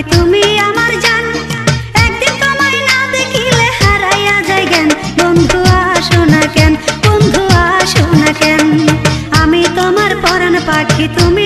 পাখি তুমি আমার হারাইয়া বন্ধু আসো না কেন, বন্ধু আসো না কেন। আমি তোমার তুমি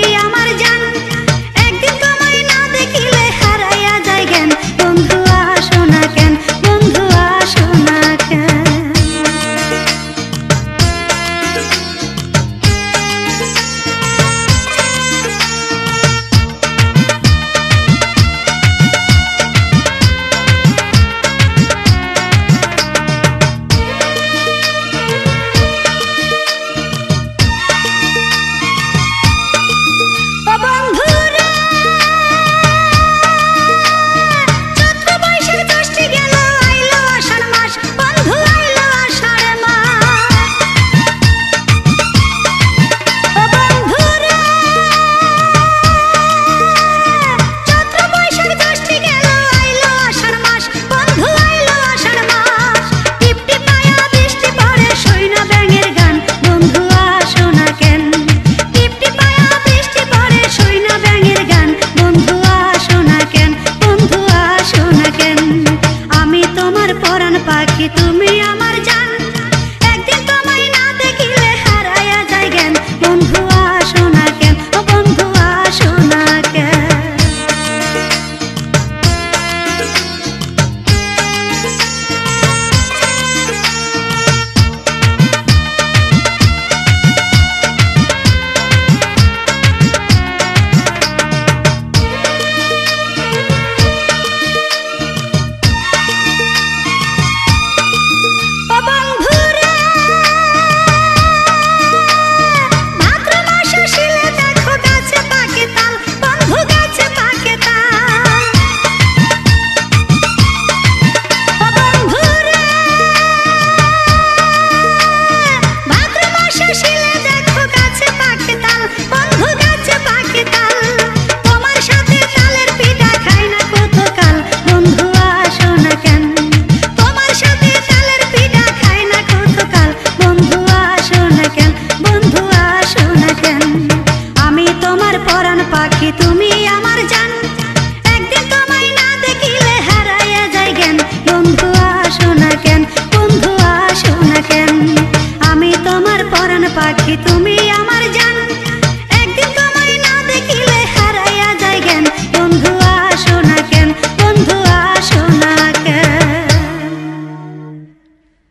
তোমার পরাণ পাখি, তুমি আমার জান। একদিন তোমায় না দেখিলে হারাইয়া যাই জ্ঞান। বন্ধু আসো না কেন, বন্ধু আসো না কেন। আমি তোমার পরাণ পাখি, তুমি